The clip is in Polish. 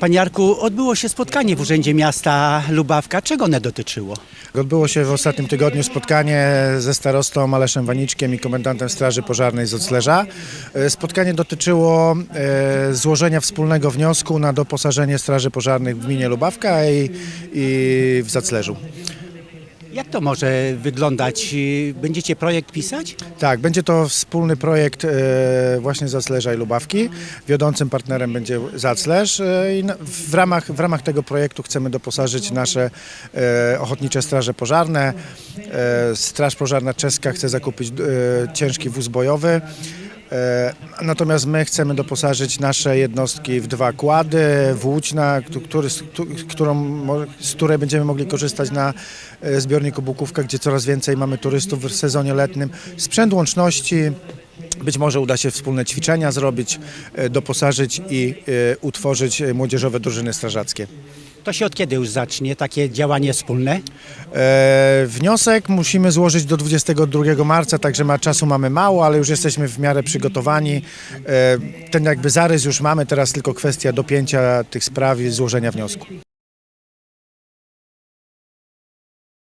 Panie Jarku, odbyło się spotkanie w Urzędzie Miasta Lubawka. Czego one dotyczyło? Odbyło się w ostatnim tygodniu spotkanie ze starostą Aleszem Waniczkiem i komendantem Straży Pożarnej z Oclerza. E, Spotkanie dotyczyło e, złożenia wspólnego wniosku na doposażenie Straży Pożarnych w gminie Lubawka i, i w Zaclerzu. Jak to może wyglądać? Będziecie projekt pisać? Tak, będzie to wspólny projekt e, właśnie Zaclerza i Lubawki. Wiodącym partnerem będzie Zaclerz e, w ramach, w ramach tego projektu chcemy doposażyć nasze e, ochotnicze straże pożarne. Straż Pożarna Czeska chce zakupić ciężki wóz bojowy. E, Natomiast my chcemy doposażyć nasze jednostki w dwa kłady, w Łódź, na, który, którą, z której będziemy mogli korzystać na e, zbiorniku Bukówka, gdzie coraz więcej mamy turystów w sezonie letnim. Sprzęt łączności, być może uda się wspólne ćwiczenia zrobić, e, doposażyć i utworzyć młodzieżowe drużyny strażackie. To się od kiedy już zacznie takie działanie wspólne? E, wniosek musimy złożyć do 22 marca, także ma, czasu mamy mało, ale już jesteśmy w miarę przygotowani. E, ten jakby zarys już mamy, teraz tylko kwestia dopięcia tych spraw i złożenia wniosku.